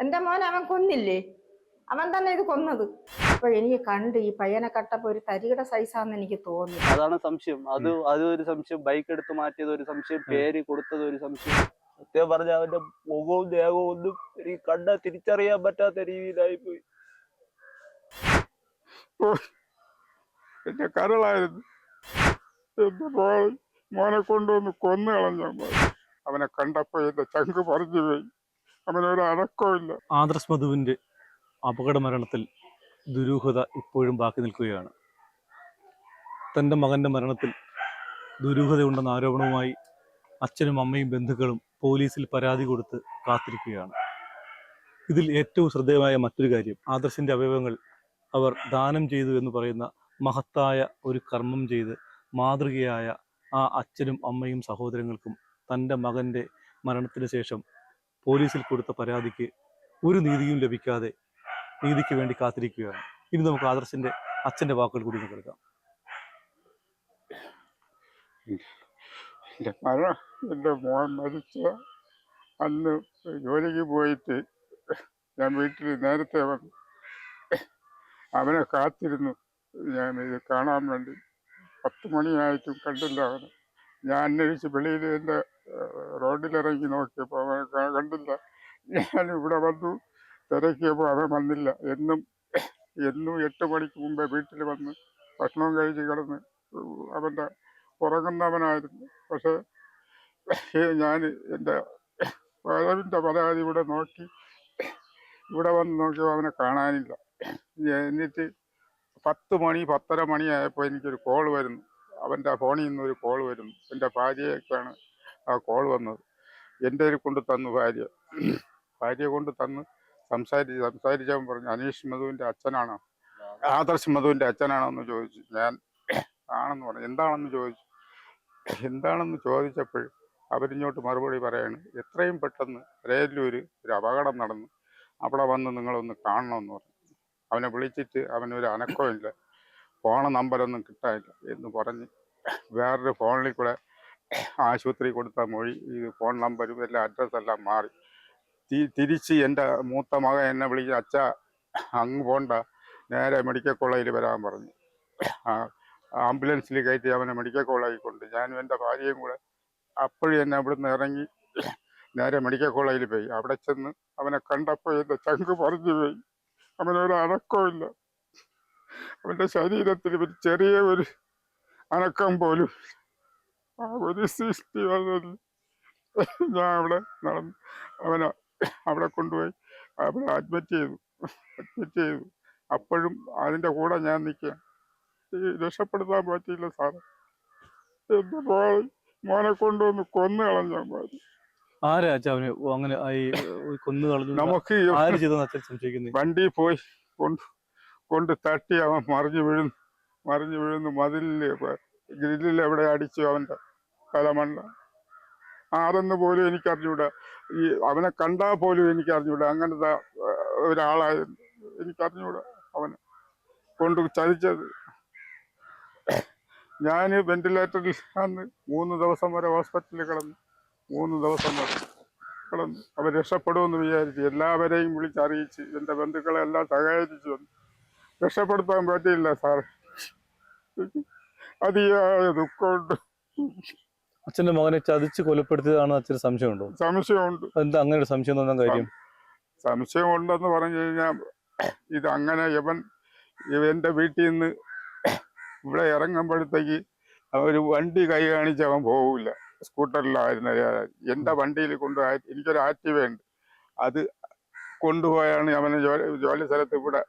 എന്റെ മോൻ അവൻ കൊന്നില്ലേ? അവൻ തന്നെ ഇത് കൊന്നത്. അപ്പൊ എനിക്ക് കണ്ട് ഈ പയ്യനെ കട്ടപ്പോ ഒരു തരികിട സൈസാന്ന് എനിക്ക് തോന്നി. അതാണ് സംശയം. അത് അത് ഒരു സംശയം. ബൈക്ക് എടുത്ത് മാറ്റിയത് ഒരു സംശയം. പേര് കൊടുത്തത് ഒരു സംശയം. സത്യം പറഞ്ഞ അവന്റെ മുഖവും ദേഹവും ഒന്നും എനിക്ക് കണ്ട തിരിച്ചറിയാൻ പറ്റാത്ത രീതിയിലായി പോയി. എന്റെ കരളായിരുന്നു. എന്റെ മോൻ മോനെ കൊണ്ടുവന്ന് കൊന്നു കളഞ്ഞ അവനെ കണ്ടപ്പോ എന്റെ ചങ്ക് പറഞ്ഞു പോയി അവനൊരു അടക്കമില്ല ആദർശ് മധുവിന്റെ അപകട മരണത്തിൽ ദുരൂഹത ഇപ്പോഴും ബാക്കി നിൽക്കുകയാണ്. തന്റെ മകന്റെ മരണത്തിൽ ദുരൂഹതയുണ്ടെന്ന ആരോപണവുമായി അച്ഛനും അമ്മയും ബന്ധുക്കളും പോലീസിൽ പരാതി കൊടുത്ത് കാത്തിരിക്കുകയാണ്. ഇതിൽ ഏറ്റവും ശ്രദ്ധേയമായ മറ്റൊരു കാര്യം ആദർശിന്റെ അവയവങ്ങൾ അവർ ദാനം ചെയ്തു എന്ന് പറയുന്ന മഹത്തായ ഒരു കർമ്മം ചെയ്ത് മാതൃകയായ ആ അച്ഛനും അമ്മയും സഹോദരങ്ങൾക്കും തന്റെ മകന്റെ മരണത്തിന് ശേഷം പോലീസിൽ കൊടുത്ത പരാതിക്ക് ഒരു നീതിയും ലഭിക്കാതെ നീതിക്ക് വേണ്ടി കാത്തിരിക്കുകയാണ്. ഇനി നമുക്ക് ആദർശിന്റെ അച്ഛന്റെ വാക്കുകൾ കൂടി കേൾക്കാം എന്റെ മകൻ എന്റെ മോൻ മരിച്ച അന്ന് ജോലിക്ക് പോയിട്ട് ഞാൻ വീട്ടിൽ നേരത്തെ വന്നു അവനെ കാത്തിരുന്നു. ഞാൻ ഇത് കാണാൻ വേണ്ടി പത്ത് മണിയായിട്ടും കണ്ടില്ല അവനെ. ഞാൻ അന്വേഷിച്ച് വെളിയിൽ എന്റെ റോഡിലിറങ്ങി നോക്കിയപ്പോൾ അവനെ കണ്ടില്ല. ഞാൻ ഇവിടെ വന്നു. തിരക്കിയപ്പോൾ അവൻ വന്നില്ല. എന്നും എന്നും എട്ട് മണിക്ക് മുമ്പേ വീട്ടിൽ വന്ന് ഭക്ഷണം കഴിച്ച് കിടന്ന് അവന്റെ ഉറങ്ങുന്നവനായിരുന്നു പക്ഷേ ഞാൻ എന്റെ വരവിന്റെ പരാതി ഇവിടെ നോക്കി ഇവിടെ വന്ന് നോക്കിയപ്പോൾ അവനെ കാണാനില്ല. എന്നിട്ട് പത്ത് മണി പത്തര മണിയായപ്പോൾ എനിക്കൊരു കോൾ വരുന്നു. അവന്റെ ഫോണിൽ നിന്നൊരു കോൾ വരുന്നു. എന്റെ ഭാര്യയൊക്കെയാണ് ആ കോൾ വന്നത്. എന്റെ കൊണ്ട് തന്നു ഭാര്യ. ഭാര്യ കൊണ്ട് തന്ന് സംസാരിച്ച് സംസാരിച്ചവൻ പറഞ്ഞു അനീഷ് മധുവിന്റെ അച്ഛനാണോ? ആദർശ് മധുവിന്റെ അച്ഛനാണോ എന്ന് ചോദിച്ചു. ഞാൻ ആണെന്ന് പറഞ്ഞു. എന്താണെന്ന് ചോദിച്ചു. എന്താണെന്ന് ചോദിച്ചപ്പോൾ അവരിങ്ങോട്ട് മറുപടി പറയാണ് എത്രയും പെട്ടെന്ന് രേലൂര് ഒരു അപകടം നടന്നു. അവിടെ വന്ന് നിങ്ങളൊന്ന് കാണണമെന്ന് പറഞ്ഞു. അവനെ വിളിച്ചിട്ട് അവനൊരു അനക്കമില്ല ഫോൺ നമ്പരൊന്നും കിട്ടാനില്ല എന്ന് പറഞ്ഞ് വേറൊരു ഫോണിൽ കൂടെ ആശുപത്രി കൊടുത്ത മൊഴി ഈ ഫോൺ നമ്പരും എല്ലാം അഡ്രസ്സെല്ലാം മാറി. തിരിച്ച് എന്റെ മൂത്ത മകൻ എന്നെ വിളിച്ച് അച്ഛ അങ്ങ് പോണ്ട. നേരെ മെഡിക്കൽ കോളേജിൽ വരാൻ പറഞ്ഞു. ആംബുലൻസിൽ കയറ്റി അവനെ മെഡിക്കൽ കോളേജിൽ കൊണ്ട്. ഞാനും എന്റെ ഭാര്യയും കൂടെ അപ്പോഴും എന്നെ അവിടുന്ന് ഇറങ്ങി നേരെ മെഡിക്കൽ കോളേജിൽ പോയി. അവിടെ ചെന്ന് അവനെ കണ്ടപ്പോൾ എന്റെ ചങ്ക് പറഞ്ഞു പോയി. അവനൊരു അനക്കമില്ല അവന്റെ ശരീരത്തിൽ ഒരു ചെറിയ ഒരു അനക്കം പോലും ഒരു സൃഷ്ടി വന്നതിൽ ഞാൻ അവിടെ നടന്നു അവനെ അവിടെ കൊണ്ടുപോയി അവിടെ അഡ്മിറ്റ് ചെയ്തു. അഡ്മിറ്റ് ചെയ്തു. അപ്പോഴും അതിന്റെ കൂടെ ഞാൻ നിൽക്കുക ഈ രക്ഷപ്പെടുത്താൻ പറ്റിയില്ല സാറേ. എന്ത് പോയി മോനെ കൊണ്ടുവന്ന് കൊന്നു കളഞ്ഞാൽ മതി. ആരാ അങ്ങനെ കൊന്നു കളഞ്ഞു നമുക്ക് ഈ ആര് ചെയ്തെന്ന് അച്ഛൻ സംശയിക്കുന്നത് വണ്ടി പോയി കൊണ്ട് കൊണ്ട് തട്ടി അവൻ മറിഞ്ഞു വീഴുന്നു. മറിഞ്ഞു വീഴുന്നു. മതിലില്ലേ ഗ്രില്ലിൽ എവിടെ അടിച്ചു അവന്റെ? തലമണ്ട ആരെന്ന് പോലും എനിക്കറിഞ്ഞൂടാ. ഈ അവനെ കണ്ടാൽ പോലും എനിക്കറിഞ്ഞൂടാ. അങ്ങനത്തെ ഒരാളായിരുന്നു. എനിക്കറിഞ്ഞൂടാ അവനെ. കൊണ്ട് ചതിച്ചത്. ഞാൻ വെന്റിലേറ്ററിൽ അന്ന് മൂന്ന് ദിവസം വരെ ഹോസ്പിറ്റലിൽ കിടന്നു മൂന്ന് ദിവസം വരെ കിടന്നു അവൻ രക്ഷപ്പെടുമെന്ന് വിചാരിച്ചു എല്ലാവരെയും വിളിച്ചറിയിച്ച് എന്റെ ബന്ധുക്കളെ എല്ലാം സഹകരിച്ചു വന്നു രക്ഷപ്പെടുത്താൻ പറ്റിയില്ല സാർ അതിയായ ദുഃഖമുണ്ട് അച്ഛന്റെ മകനെ ചതിച്ച് കൊലപ്പെടുത്തിയതാണ് അച്ഛന് സംശയമുണ്ടോ? സംശയമുണ്ട്. എന്താ അങ്ങനെ ഒരു സംശയം തോന്നാൻ കാര്യം? സംശയമുണ്ടെന്ന് പറഞ്ഞു കഴിഞ്ഞാൽ ഇത് അങ്ങനെ ഇവൻ ഇവന്റെ വീട്ടിൽ നിന്ന് ഇവിടെ ഇറങ്ങുമ്പോഴത്തേക്ക് ഒരു വണ്ടി കൈ കാണിച്ച് അവൻ പോവില്ല. സ്കൂട്ടറിലായിരുന്നു എന്റെ വണ്ടിയിൽ കൊണ്ട് എനിക്കൊരു ആക്റ്റീവ ഉണ്ട്. അത് കൊണ്ടുപോയാണ് അവനെ ജോലി ജോലി സ്ഥലത്ത് ഇവിടെ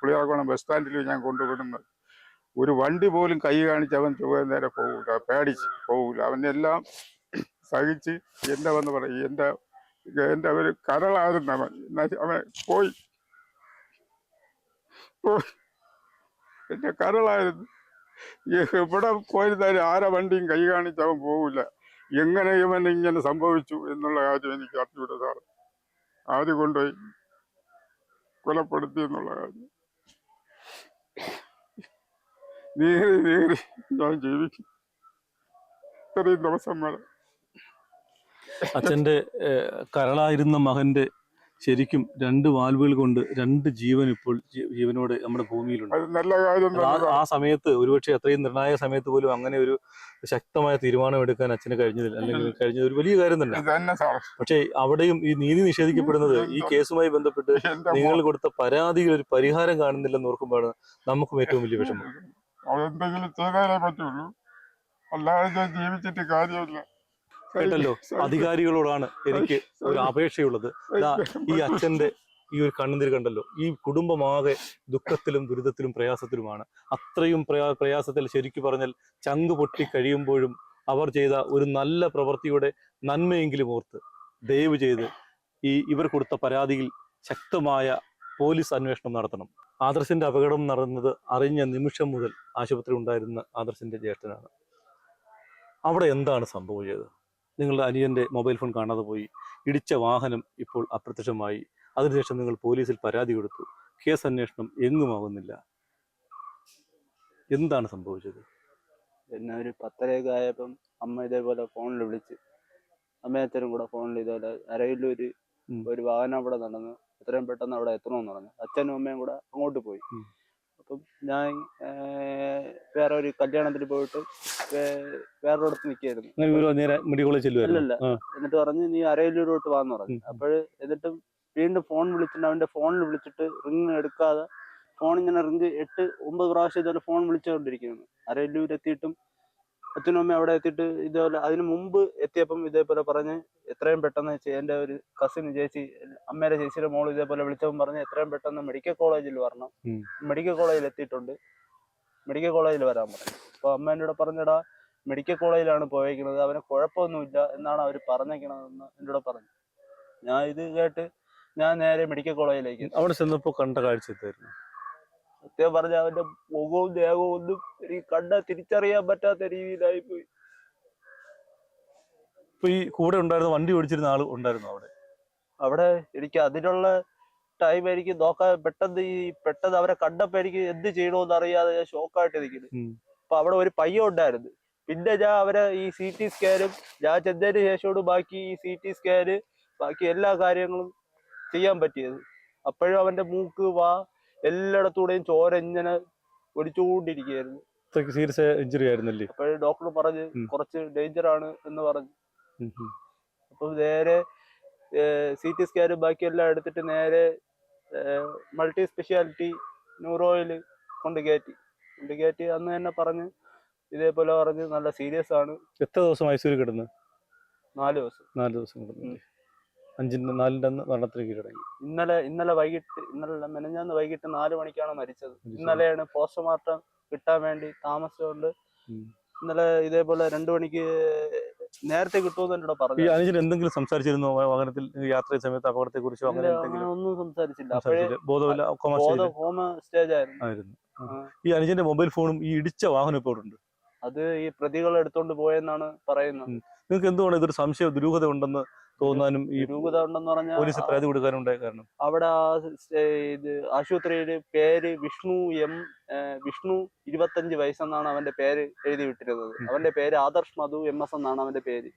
പുളിയറക്കോണം ബസ് സ്റ്റാൻഡിൽ ഞാൻ കൊണ്ടുവിടുന്നത്. ഒരു വണ്ടി പോലും കൈ കാണിച്ച് അവൻ ചുവ നേരെ പോകില്ല പേടിച്ച് പോകില്ല അവനെല്ലാം സഹിച്ച് എന്റെ വന്ന് പറയും എന്റെ എന്റെ ഒരു കരളായിരുന്നു അവൻ. അവൻ പോയി. എന്റെ കരളായിരുന്നു. എവിടെ പോയിരുന്നാലും ആരെ വണ്ടിയും കൈ കാണിച്ച് അവൻ പോകില്ല എങ്ങനെ ഇവൻ ഇങ്ങനെ സംഭവിച്ചു എന്നുള്ള കാര്യം എനിക്ക് അറിഞ്ഞൂടെ സാറ്. ആദ്യം കൊണ്ടുപോയി? കൊലപ്പെടുത്തി എന്നുള്ള കാര്യം. നേരെ നേരെ ഞാൻ ജീവിക്കും. ഇത്രയും ദിവസം വരെ അച്ഛന്റെ കരളായിരുന്ന മകന്റെ ശരിക്കും രണ്ട് വാൽവുകൾ കൊണ്ട് രണ്ട് ജീവൻ ഇപ്പോൾ ജീവനോട് നമ്മുടെ ഭൂമിയിലുണ്ട്. നല്ല കാര്യം ആ സമയത്ത് ഒരുപക്ഷെ അത്രയും നിർണായക സമയത്ത് പോലും അങ്ങനെ ഒരു ശക്തമായ തീരുമാനം എടുക്കാൻ അച്ഛന് കഴിഞ്ഞതിൽ അല്ലെങ്കിൽ കഴിഞ്ഞ ഒരു വലിയ കാര്യം തന്നെ. പക്ഷേ അവിടെയും ഈ നീതി നിഷേധിക്കപ്പെടുന്നത് ഈ കേസുമായി ബന്ധപ്പെട്ട് നിങ്ങൾ കൊടുത്ത പരാതിയിൽ ഒരു പരിഹാരം കാണുന്നില്ലെന്ന് ഓർക്കുമ്പോഴാണ് നമുക്കും ഏറ്റവും വലിയ വിഷമം. അതെന്തെങ്കിലും ചെയ്താലേ പറ്റുള്ളൂ. അല്ലാതെ ഞാൻ ജീവിച്ചിട്ട് കാര്യമില്ല. കേട്ടല്ലോ? അധികാരികളോടാണ് എനിക്ക് ഒരു അപേക്ഷയുള്ളത്. ഈ അച്ഛന്റെ ഈ ഒരു കണ്ണുനീര് കണ്ടല്ലോ? ഈ കുടുംബമാകെ ദുഃഖത്തിലും ദുരിതത്തിലും പ്രയാസത്തിലുമാണ്. അത്രയും പ്രയാ പ്രയാസത്തിൽ ശരിക്കു പറഞ്ഞാൽ ചങ്ക് പൊട്ടി കഴിയുമ്പോഴും അവർ ചെയ്ത ഒരു നല്ല പ്രവൃത്തിയുടെ നന്മയെങ്കിലും ഓർത്ത് ദയവ് ചെയ്ത് ഈ ഇവർ കൊടുത്ത പരാതിയിൽ ശക്തമായ പോലീസ് അന്വേഷണം നടത്തണം. ആദർശിന്റെ അപകടം നടന്നത് അറിഞ്ഞ നിമിഷം മുതൽ ആശുപത്രി ഉണ്ടായിരുന്ന ആദർശിന്റെ ജ്യേഷ്ഠനാണ്. അവിടെ എന്താണ് സംഭവിച്ചത്? നിങ്ങളുടെ അനിയന്റെ മൊബൈൽ ഫോൺ കാണാതെ പോയി ഇടിച്ച വാഹനം ഇപ്പോൾ അപ്രത്യക്ഷമായി അതിനുശേഷം നിങ്ങൾ പോലീസിൽ പരാതി കൊടുത്തു കേസ് അന്വേഷണം എങ്ങുമാകുന്നില്ല എന്താണ് സംഭവിച്ചത്? പിന്നെ ഒരു പത്തരയൊക്കെ ആയപ്പം അമ്മ ഇതേപോലെ ഫോണിൽ വിളിച്ച് അമ്മയച്ചനും കൂടെ ഫോണിൽ ഇതേപോലെ അരയിലൊരു ഒരു വാഹനം അവിടെ നടന്ന്. എത്രയും പെട്ടെന്ന് അവിടെ എത്തണമെന്ന് പറഞ്ഞു. അച്ഛനും അമ്മയും കൂടെ അങ്ങോട്ട് പോയി. അപ്പം ഞാൻ വേറെ ഒരു കല്യാണത്തിന് പോയിട്ട് വേറൊരിടത്ത് നിൽക്കായിരുന്നു അല്ലല്ല. എന്നിട്ട് പറഞ്ഞ് നീ അരയിലൂരോട്ട് വാന്ന് പറഞ്ഞു. അപ്പോഴ് എന്നിട്ടും വീണ്ടും ഫോൺ വിളിച്ചിട്ട് അവന്റെ ഫോണിൽ വിളിച്ചിട്ട് റിങ് എടുക്കാതെ ഫോൺ ഇങ്ങനെ റിങ് എട്ട് ഒമ്പത് പ്രാവശ്യം ഇതുപോലെ ഫോൺ വിളിച്ചുകൊണ്ടിരിക്കുന്നു. അരയിലൂർ എത്തിയിട്ടും അച്ഛനും അമ്മയും അവിടെ എത്തിയിട്ട് ഇതേപോലെ അതിന് മുമ്പ് എത്തിയപ്പം ഇതേപോലെ പറഞ്ഞ് എത്രയും പെട്ടെന്ന് എന്റെ ഒരു കസിൻ ചേച്ചി അമ്മയുടെ ചേച്ചിയുടെ മോൾ ഇതേപോലെ വിളിച്ചപ്പം പറഞ്ഞ് എത്രയും പെട്ടെന്ന് മെഡിക്കൽ കോളേജിൽ വരണം. മെഡിക്കൽ കോളേജിൽ എത്തിയിട്ടുണ്ട്. മെഡിക്കൽ കോളേജിൽ വരാൻ പറഞ്ഞു. അപ്പോൾ അമ്മ എന്നോട് പറഞ്ഞടാ മെഡിക്കൽ കോളേജിലാണ് പോയേക്കുന്നത്. അവന് കുഴപ്പമൊന്നുമില്ല എന്നാണ് അവർ പറഞ്ഞേക്കണതെന്ന് എന്നോട് പറഞ്ഞു. ഞാൻ ഇത് കേട്ട് ഞാൻ നേരെ മെഡിക്കൽ കോളേജിലേക്ക് അവിടെ ചെന്നപ്പോ കണ്ട കാഴ്ച സത്യം പറഞ്ഞ അവന്റെ മുഖവും ദേഹവും ഒന്നും എനിക്ക് കണ്ട തിരിച്ചറിയാൻ പറ്റാത്ത രീതിയിലായി പോയി ഇപ്പൊ ഈ കൂടെ ഉണ്ടായിരുന്ന വണ്ടി ഓടിച്ചിരുന്ന ആൾ ഉണ്ടായിരുന്നു അവിടെ? അവിടെ എനിക്ക് അതിനുള്ള ടൈം എനിക്ക് നോക്കാൻ പെട്ടെന്ന് ഈ പെട്ടെന്ന് അവരെ കണ്ടപ്പോ എനിക്ക് എന്ത് ചെയ്യണമെന്ന് അറിയാതെ ഞാൻ ഷോക്കായിട്ട് നിൽക്കുന്നു അപ്പൊ അവിടെ ഒരു പയ്യ ഉണ്ടായിരുന്നു. പിന്നെ ഞാൻ അവരെ ഈ സി ടി സ്കാനും ഞാൻ ചെന്നതിന് ശേഷമാണ് ബാക്കി ഈ സി ടി സ്കാന് ബാക്കി എല്ലാ കാര്യങ്ങളും ചെയ്യാൻ പറ്റിയത്. അപ്പോഴും അവന്റെ മൂക്ക് വാ എല്ലായിടത്തൂടെയും ചോര ഇങ്ങനെ ഒടിച്ചുകൊണ്ടിരിക്കുകയായിരുന്നു അത്രയ്ക്ക് സീരിയസ് ഇഞ്ചുറി ആയിരുന്നല്ലേ? അപ്പോൾ ഡോക്ടർ പറഞ്ഞ് കുറച്ച് ഡേഞ്ചർ ആണ് എന്ന് പറഞ്ഞു. ഉം ഉം. അപ്പം നേരെ സി ടി സ്കാനും ബാക്കി എല്ലാം എടുത്തിട്ട് നേരെ മൾട്ടി സ്പെഷ്യാലിറ്റി ന്യൂറോയിൽ കൊണ്ട് കയറ്റി കൊണ്ട് കയറ്റി അന്ന് തന്നെ പറഞ്ഞ് ഇതേപോലെ പറഞ്ഞ് നല്ല സീരിയസ് ആണ്. എത്ര ദിവസം മൈസൂർ കിടന്ന്? നാല് ദിവസം. നാല് ദിവസം കിടന്നു. അഞ്ചിന്റെ നാലിന്റെ അന്ന് മരണത്തിന് കീഴടങ്ങി. ഇന്നലെ ഇന്നലെ വൈകിട്ട് ഇന്നലെ മെനഞ്ഞാന്ന് വൈകിട്ട് നാല് മണിക്കാണ് മരിച്ചത്. ഇന്നലെയാണ് പോസ്റ്റ്മോർട്ടം കിട്ടാൻ വേണ്ടി താമസിച്ചുകൊണ്ട് ഇന്നലെ ഇതേപോലെ രണ്ടു മണിക്ക് നേരത്തെ കിട്ടുമെന്ന് എന്നോട് ഈ പറഞ്ഞു അനുജൻ എന്തെങ്കിലും സംസാരിച്ചിരുന്നോ? വാഹനത്തിൽ യാത്ര സമയത്ത് അപകടത്തെ കുറിച്ചോ അങ്ങനെ ഒന്നും സംസാരിച്ചില്ല. ബോധമില്ല സ്റ്റേജ് ആയിരുന്നു. ഈ അനുജന്റെ മൊബൈൽ ഫോണും ഈ ഇടിച്ച വാഹനം ഇപ്പോൾ ഉണ്ട് അത് ഈ പ്രതികൾ എടുത്തോണ്ട് പോയെന്നാണ് പറയുന്നത്. നിങ്ങൾക്ക് എന്തുകൊണ്ട് ഇതൊരു സംശയ ദുരൂഹത ഉണ്ടെന്ന് തോന്നാനും ഈ രൂപത ഉണ്ടെന്ന് പറഞ്ഞാൽ പോലീസ് പരാതി കൊടുക്കാനും ഉണ്ടായ കാരണം. അവിടെ ഇത് ആശുപത്രിയുടെ പേര് വിഷ്ണു എം വിഷ്ണു ഇരുപത്തഞ്ച് വയസ്സെന്നാണ് അവന്റെ പേര് എഴുതി വിട്ടിരുന്നത്. അവന്റെ പേര് ആദർശ് മധു എം എസ് എന്നാണ് അവന്റെ പേര്.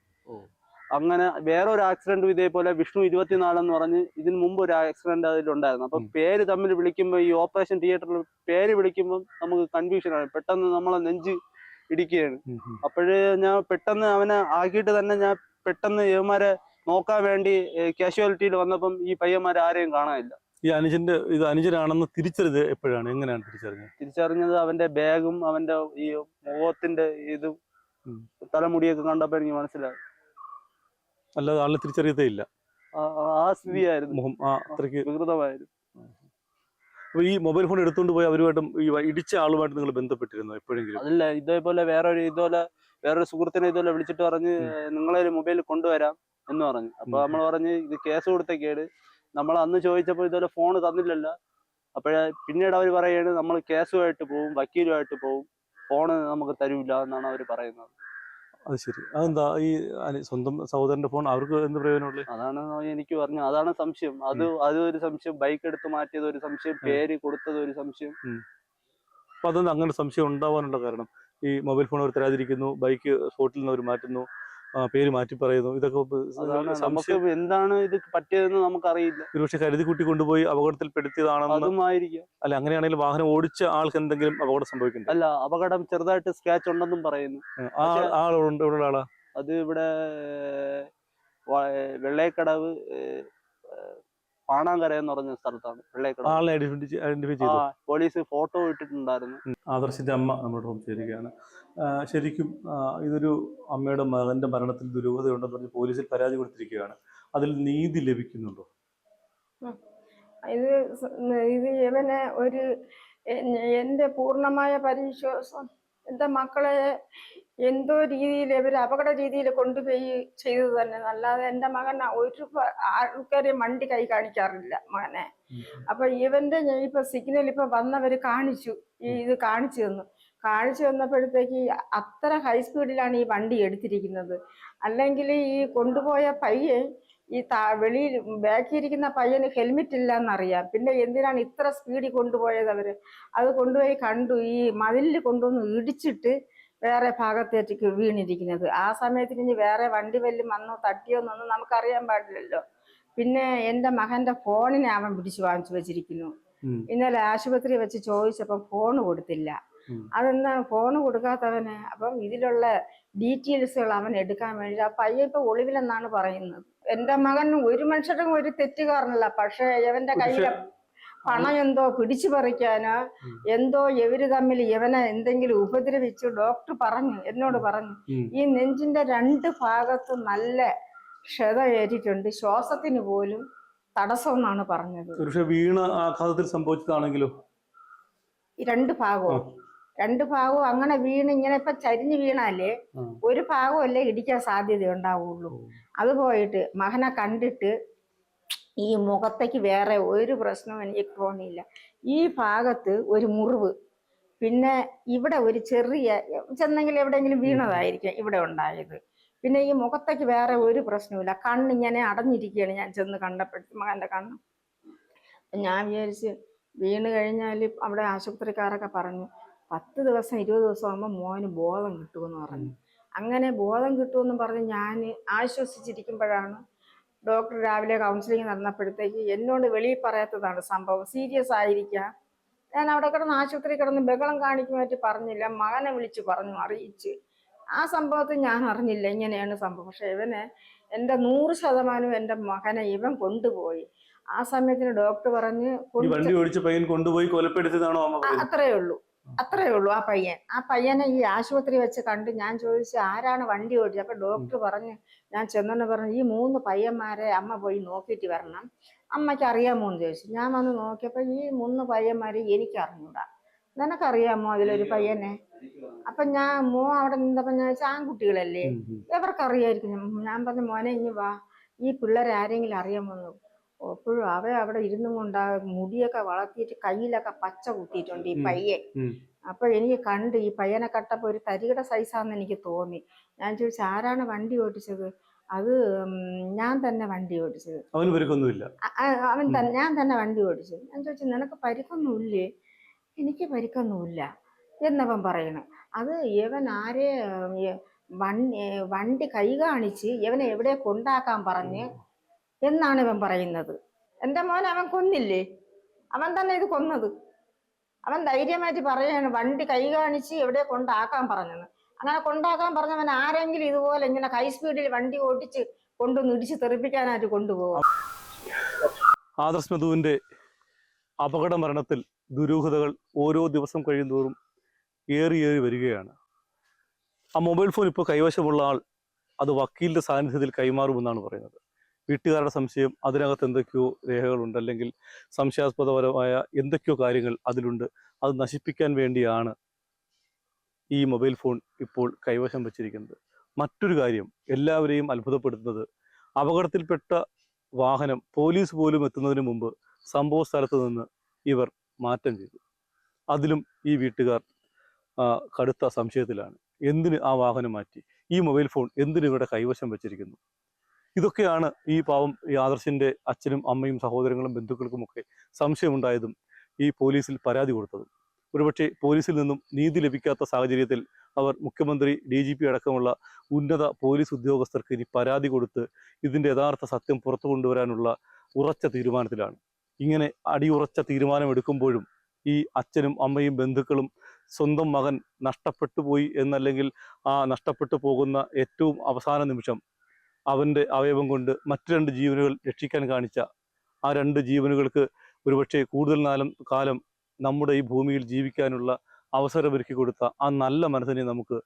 അങ്ങനെ വേറെ ഒരു ആക്സിഡന്റും ഇതേപോലെ വിഷ്ണു ഇരുപത്തിനാലെന്ന് പറഞ്ഞ് ഇതിന് മുമ്പ് ഒരു ആക്സിഡന്റ് അതിലുണ്ടായിരുന്നു. അപ്പൊ പേര് തമ്മിൽ വിളിക്കുമ്പോൾ ഈ ഓപ്പറേഷൻ തിയേറ്ററിൽ പേര് വിളിക്കുമ്പോൾ നമുക്ക് കൺഫ്യൂഷൻ ആണ്. പെട്ടെന്ന് നമ്മളെ നെഞ്ച് ഇടിക്കുകയാണ്. അപ്പോഴ് ഞാൻ പെട്ടെന്ന് അവനെ ആക്കിയിട്ട് തന്നെ ഞാൻ പെട്ടെന്ന് ഇവന്മാരെ നോക്കാൻ വേണ്ടി കാഷ്വാലിറ്റിയിൽ വന്നപ്പം ഈ പയ്യന്മാരെ ആരെയും കാണാനില്ല. ഈ അനുജന്റെ ഇത് അനുജനാണെന്ന് തിരിച്ചറിയത് എപ്പോഴാണ്? എങ്ങനെയാണ് തിരിച്ചറിഞ്ഞത്? തിരിച്ചറിഞ്ഞത് അവന്റെ ബാഗും അവന്റെ ഈ മുഖത്തിന്റെ ഇതും. തലമുടിയൊക്കെ കണ്ടപ്പോ എനിക്ക് മനസ്സിലായി. അല്ലാതെ ആളെ തിരിച്ചറിയത്തേ ഇല്ല ആ- സ്ഥിതിയായിരുന്നു. മുഖം ആ അത്രയ്ക്ക് വികൃതമായിരുന്നു. അപ്പൊ ഈ മൊബൈൽ ഫോൺ എടുത്തുകൊണ്ട് പോയി അവരുമായിട്ടും ഇടിച്ച ആളുമായിട്ട് നിങ്ങൾ ബന്ധപ്പെട്ടിരുന്നു എപ്പോഴെങ്കിലും? അതില്ല ഇതേപോലെ വേറൊരു ഇതുപോലെ വേറൊരു സുഹൃത്തിനെ ഇതുപോലെ വിളിച്ചിട്ട് പറഞ്ഞ് നിങ്ങളെ ഒരു മൊബൈൽ കൊണ്ടുവരാം. എന്ന് പറഞ്ഞു. അപ്പൊ നമ്മൾ പറഞ്ഞ് ഇത് കേസ് കൊടുത്തേക്കാണ് നമ്മൾ അന്ന് ചോദിച്ചപ്പോൾ ഇതുപോലെ ഫോൺ തന്നില്ലല്ലോ. അപ്പോഴേ പിന്നീട് അവർ പറയാണ് നമ്മൾ കേസുമായിട്ട് പോവും വക്കീലുമായിട്ട് പോവും. ഫോണ് നമുക്ക് തരൂല എന്നാണ് അവർ പറയുന്നത്. അത് ശരി. അതെന്താ? ഈ സ്വന്തം സഹോദരന്റെ ഫോൺ അവർക്ക് എന്ത് പ്രയോജനമുള്ളത് അതാണ് എനിക്ക് പറഞ്ഞു അതാണ് സംശയം. അത് അത് ഒരു സംശയം. ബൈക്ക് എടുത്ത് മാറ്റിയത് ഒരു സംശയം. പേര് കൊടുത്തത് ഒരു സംശയം. അപ്പൊ അതൊന്നും അങ്ങനെ സംശയം ഉണ്ടാവാനുള്ള കാരണം ഈ മൊബൈൽ ഫോൺ അവർ തരാതിരിക്കുന്നു ബൈക്ക് സ്പോട്ടിൽ നിന്ന് അവർ മാറ്റുന്നു. പേര് മാറ്റി പറയുന്നു. ഇതൊക്കെ നമുക്ക് എന്താണ് ഇത് പറ്റിയതെന്ന് നമുക്കറിയില്ല. ഒരുപക്ഷെ കരുതി കുട്ടി കൊണ്ടുപോയി അപകടത്തിൽപ്പെടുത്തിയതാണെന്ന് അതുമായിരിക്കാം. അല്ല അങ്ങനെയാണെങ്കിൽ വാഹനം ഓടിച്ച ആൾക്ക് എന്തെങ്കിലും അപകടം സംഭവിക്കുന്നു അല്ല അപകടം ചെറുതായിട്ട് സ്ക്രാച്ച് ഉണ്ടെന്നും പറയുന്നു. ആളുണ്ട് ഇവിടെ ആളാ അത് ഇവിടെ വ- വെള്ളേക്കടവ് ഏഹ്, ഏഹ്, പാണാങ്കര എന്ന് പറഞ്ഞ സ്ഥലത്താണ് പോലീസ് ഫോട്ടോ ഇട്ടിട്ടുണ്ടായിരുന്നു. ആദർശിന്റെ അമ്മ നമ്മുടെ ചേരുകയാണ്. ശരിക്കും ഇതൊരു അമ്മയുടെ മകന്റെ മരണത്തിൽ ദുരൂഹതയുണ്ടെന്ന് പറഞ്ഞ് പോലീസിൽ പരാതി കൊടുത്തിരിക്കുകയാണ്. അതിൽ നീതി ലഭിക്കുന്നുണ്ടോ? ഇത് ഇത് ഇവനെ ഒരു എന്റെ പൂർണമായ പൂർണമായ എന്റെ മക്കളെ എന്തോ രീതിയിൽ ഇവർ അപകട രീതിയിൽ കൊണ്ടുപോയി ചെയ്തു തന്നെ. അല്ലാതെ എന്റെ മകൻ ഒരു ആൾക്കാരെ മണ്ടി കൈ കാണിക്കാറില്ല മകനെ. അപ്പൊ ഇവന്റെ ഞാൻ ഇപ്പൊ സിഗ്നൽ ഇപ്പൊ വന്നവര് കാണിച്ചു. ഈ ഇത് കാണിച്ചു തന്നു. കാണിച്ചു വന്നപ്പോഴത്തേക്ക് അത്ര ഹൈ സ്പീഡിലാണ് ഈ വണ്ടി എടുത്തിരിക്കുന്നത്. അല്ലെങ്കിൽ ഈ കൊണ്ടുപോയ പയ്യൻ ഈ താ വെളിയിൽ ബാക്കിയിരിക്കുന്ന പയ്യന് ഹെൽമെറ്റ് ഇല്ല എന്നറിയാം പിന്നെ എന്തിനാണ് ഇത്ര സ്പീഡിൽ കൊണ്ടുപോയത് അവർ? അത് കൊണ്ടുപോയി കണ്ടു. ഈ മതിലിൽ കൊണ്ടുവന്ന് ഇടിച്ചിട്ട് വേറെ ഭാഗത്തേക്ക് വീണിരിക്കുന്നത്. ആ സമയത്തിന് ഇനി വേറെ വണ്ടി വല്ലതും വന്നോ തട്ടിയോ എന്നൊന്നും നമുക്കറിയാൻ പാടില്ലല്ലോ. പിന്നെ എന്റെ മകന്റെ ഫോണിനെ അവൻ പിടിച്ചു വാങ്ങിച്ചു വെച്ചിരിക്കുന്നു. ഇന്നലെ ആശുപത്രി വെച്ച് ചോദിച്ചപ്പം ഫോൺ കൊടുത്തില്ല. അതെന്താ ഫോൺ കൊടുക്കാത്തവന്? അപ്പം ഇതിലുള്ള ഡീറ്റെയിൽസുകൾ അവൻ എടുക്കാൻ വേണ്ടി ആ പയ്യ ഇപ്പൊ ഒളിവിലെന്നാണ് പറയുന്നത്. എന്റെ മകൻ ഒരു മനുഷ്യരും ഒരു തെറ്റുകാരനല്ല. പക്ഷേ അവന്റെ കയ്യിലെ പണം എന്തോ പിടിച്ചു പറിക്കാനോ എന്തോ ഇവർ തമ്മിൽ ഇവനെ എന്തെങ്കിലും ഉപദ്രവിച്ചു ഡോക്ടർ പറഞ്ഞു എന്നോട് പറഞ്ഞു. ഈ നെഞ്ചിന്റെ രണ്ട് ഭാഗത്തും നല്ല ക്ഷത ഏറ്റിട്ടുണ്ട്. ശ്വാസത്തിന് പോലും തടസ്സം എന്നാണ് പറഞ്ഞത് വീണ ആഘാതത്തിൽ സംഭവിച്ചതാണെങ്കിലോ? ഈ രണ്ട് ഭാഗവും. രണ്ട് ഭാഗവും അങ്ങനെ വീണ് ഇങ്ങനെ ഇപ്പൊ ചരിഞ്ഞു വീണാലേ. ഒരു ഭാഗമല്ലേ ഇടിക്കാൻ സാധ്യത ഉണ്ടാവുള്ളൂ അത് പോയിട്ട് മകനെ കണ്ടിട്ട് ഈ മുഖത്തേക്ക് വേറെ ഒരു പ്രശ്നവും എനിക്ക് തോന്നിയില്ല. ഈ ഭാഗത്ത് ഒരു മുറിവ് പിന്നെ ഇവിടെ ഒരു ചെറിയ ചെന്നെങ്കിൽ എവിടെയെങ്കിലും വീണതായിരിക്കും ഇവിടെ ഉണ്ടായത്. പിന്നെ ഈ മുഖത്തേക്ക് വേറെ ഒരു പ്രശ്നവുമില്ല. കണ്ണിങ്ങനെ അടഞ്ഞിരിക്കുകയാണ് ഞാൻ ചെന്ന് കണ്ടപ്പോഴത്തെ മകന്റെ കണ്ണ്. ഞാൻ വിചാരിച്ച് വീണ് കഴിഞ്ഞാൽ അവിടെ ആശുപത്രിക്കാരൊക്കെ പറഞ്ഞു പത്ത് ദിവസം ഇരുപത് ദിവസം ആകുമ്പോൾ മോന് ബോധം കിട്ടുമെന്ന് പറഞ്ഞു. അങ്ങനെ ബോധം കിട്ടുമെന്ന് പറഞ്ഞ് ഞാൻ ആശ്വസിച്ചിരിക്കുമ്പോഴാണ് ഡോക്ടർ രാവിലെ കൗൺസിലിംഗ് നടന്നപ്പോഴത്തേക്ക് എന്നോട് വെളിയിൽ പറയാത്തതാണ് സംഭവം. സീരിയസ് ആയിരിക്കാം. ഞാൻ അവിടെ കിടന്ന് ആശുപത്രി കിടന്ന് ബഹളം കാണിക്കുമായിട്ട് പറഞ്ഞില്ല. മകനെ വിളിച്ച് പറഞ്ഞു അറിയിച്ച്. ആ സംഭവത്തിൽ ഞാൻ അറിഞ്ഞില്ല. ഇങ്ങനെയാണ് സംഭവം. പക്ഷെ ഇവനെ എന്റെ നൂറ് ശതമാനവും എന്റെ മകനെ ഇവൻ കൊണ്ടുപോയി. ആ സമയത്തിന് ഡോക്ടർ പറഞ്ഞ് വണ്ടി ഓടിച്ച പയ്യൻ കൊണ്ടുപോയി കൊലപ്പെടുത്തിയതാണോ അത്രേ ഉള്ളൂ. അത്രേ ഉള്ളൂ ആ പയ്യൻ. ആ പയ്യനെ ഈ ആശുപത്രി വെച്ച് കണ്ട് ഞാൻ ചോദിച്ചു ആരാണ് വണ്ടി ഓടിച്ചത്? അപ്പൊ ഡോക്ടർ പറഞ്ഞു ഞാൻ ചെന്നെന്ന് പറഞ്ഞു ഈ മൂന്ന് പയ്യന്മാരെ അമ്മ പോയി നോക്കിയിട്ട് വരണം. അമ്മയ്ക്ക് അറിയാമോ എന്ന് ചോദിച്ചു. ഞാൻ വന്ന് നോക്കിയപ്പോൾ ഈ മൂന്ന് പയ്യന്മാരെ എനിക്കറിഞ്ഞൂടാ. നിനക്കറിയാമോ അതിലൊരു പയ്യനെ? അപ്പൊ ഞാൻ മോ അവിടെ നിന്നപ്പോ ഞാൻ ചോദിച്ചാൽ ആൺകുട്ടികളല്ലേ. എവർക്കറിയായിരിക്കും ഞാൻ- പറഞ്ഞ മോനെ ഇനി വാ. ഈ പിള്ളേരെ ആരെങ്കിലും അറിയാമോന്ന് അപ്പോഴും അവ അവിടെ ഇരുന്നും കൊണ്ട് മുടിയൊക്കെ വളർത്തിയിട്ട് കയ്യിലൊക്കെ പച്ച കുത്തിയിട്ടുണ്ട് ഈ പയ്യെ. അപ്പൊ എനിക്ക് കണ്ട് ഈ പയ്യനെ കട്ടപ്പോ ഒരു തരികിട സൈസാന്ന് എനിക്ക് തോന്നി. ഞാൻ ചോദിച്ചു ആരാണ് വണ്ടി ഓടിച്ചത്? അത് ഞാൻ തന്നെ വണ്ടി ഓടിച്ചത്. അവന് പരിക്കൊന്നുമില്ല. അവൻ തന്നെ ഞാൻ തന്നെ വണ്ടി ഓടിച്ചത്. ഞാൻ ചോദിച്ചു നിനക്ക് പരിക്കൊന്നുമില്ലേ? എനിക്ക് പരിക്കൊന്നുമില്ല എന്നവൻ പറയണം. അത് ഇവൻ ആരെ വണ്ടി വണ്ടി കൈ കാണിച്ച് ഇവനെ എവിടെ കൊണ്ടാക്കാൻ പറഞ്ഞ് എന്നാണ് ഇവൻ പറയുന്നത്. എന്റെ മോൻ അവൻ കൊന്നില്ലേ? അവൻ തന്നെ ഇത് കൊന്നത്. അവൻ ധൈര്യമായിട്ട് പറയാണ് വണ്ടി കൈ കാണിച്ച് എവിടെ കൊണ്ടാക്കാൻ പറഞ്ഞെന്ന്. അങ്ങനെ കൊണ്ടാക്കാൻ പറഞ്ഞവൻ ആരെങ്കിലും ഇതുപോലെ ഇങ്ങനെ ഹൈ സ്പീഡിൽ വണ്ടി ഓടിച്ച് കൊണ്ടുവന്ന് ഇടിച്ച് തെറിപ്പിക്കാനായിട്ട് കൊണ്ടുപോകും ആദർശ് മധുവിന്റെ അപകട മരണത്തിൽ ദുരൂഹതകൾ ഓരോ ദിവസം കഴിയുന്തോറും ഏറിയേറി വരികയാണ്. ആ മൊബൈൽ ഫോൺ ഇപ്പോൾ കൈവശമുള്ള ആൾ അത് വക്കീലിന്റെ സാന്നിധ്യത്തിൽ കൈമാറുമെന്നാണ് പറയുന്നത്. വീട്ടുകാരുടെ സംശയം അതിനകത്ത് എന്തൊക്കെയോ രേഖകളുണ്ട്. അല്ലെങ്കിൽ സംശയാസ്പദപരമായ എന്തൊക്കെയോ കാര്യങ്ങൾ അതിലുണ്ട്. അത് നശിപ്പിക്കാൻ വേണ്ടിയാണ് ഈ മൊബൈൽ ഫോൺ ഇപ്പോൾ കൈവശം വച്ചിരിക്കുന്നത്. മറ്റൊരു കാര്യം എല്ലാവരെയും അത്ഭുതപ്പെടുത്തുന്നത് അപകടത്തിൽപ്പെട്ട വാഹനം പോലീസ് പോലും എത്തുന്നതിന് മുമ്പ് സംഭവ സ്ഥലത്ത് നിന്ന് ഇവർ മാറ്റം ചെയ്തു. അതിലും ഈ വീട്ടുകാർ കടുത്ത സംശയത്തിലാണ്. എന്തിന് ആ വാഹനം മാറ്റി? ഈ മൊബൈൽ ഫോൺ എന്തിനു ഇവരുടെ കൈവശം വെച്ചിരിക്കുന്നു? ഇതൊക്കെയാണ് ഈ പാവം ഈ ആദർശിന്റെ അച്ഛനും അമ്മയും സഹോദരങ്ങളും ബന്ധുക്കൾക്കുമൊക്കെ സംശയമുണ്ടായതും ഈ പോലീസിൽ പരാതി കൊടുത്തതും. ഒരുപക്ഷെ പോലീസിൽ നിന്നും നീതി ലഭിക്കാത്ത സാഹചര്യത്തിൽ അവർ മുഖ്യമന്ത്രി ഡി ജി പി അടക്കമുള്ള ഉന്നത പോലീസ് ഉദ്യോഗസ്ഥർക്ക് ഇനി പരാതി കൊടുത്ത് ഇതിന്റെ യഥാർത്ഥ സത്യം പുറത്തു കൊണ്ടുവരാനുള്ള ഉറച്ച തീരുമാനത്തിലാണ്. ഇങ്ങനെ അടിയുറച്ച തീരുമാനമെടുക്കുമ്പോഴും ഈ അച്ഛനും അമ്മയും ബന്ധുക്കളും സ്വന്തം മകൻ നഷ്ടപ്പെട്ടു പോയി എന്നല്ലെങ്കിൽ ആ നഷ്ടപ്പെട്ടു പോകുന്ന ഏറ്റവും അവസാന നിമിഷം അവന്റെ അവയവം കൊണ്ട് മറ്റു രണ്ട് ജീവനുകൾ രക്ഷിക്കാൻ കാണിച്ച ആ രണ്ട് ജീവനുകൾക്ക് ഒരുപക്ഷെ കൂടുതൽ നാലം കാലം നമ്മുടെ ഈ ഭൂമിയിൽ ജീവിക്കാനുള്ള അവസരമൊരുക്കി കൊടുത്ത ആ നല്ല മനസ്സിനെ നമുക്ക്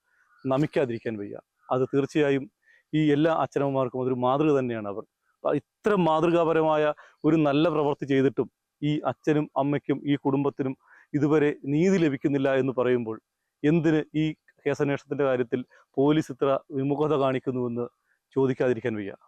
നമിക്കാതിരിക്കാൻ വയ്യ. അത് തീർച്ചയായും ഈ എല്ലാ അച്ഛനമ്മമാർക്കും അതൊരു മാതൃക തന്നെയാണ് അവർ. ഇത്ര മാതൃകാപരമായ ഒരു നല്ല പ്രവൃത്തി ചെയ്തിട്ടും ഈ അച്ഛനും അമ്മയ്ക്കും ഈ കുടുംബത്തിനും ഇതുവരെ നീതി ലഭിക്കുന്നില്ല എന്ന് പറയുമ്പോൾ എന്തിന് ഈ കേസന്വേഷണത്തിന്റെ കാര്യത്തിൽ പോലീസ് ഇത്ര വിമുഖത കാണിക്കുന്നുവെന്ന് ചോദിക്കാതിരിക്കാൻ വയ്യ.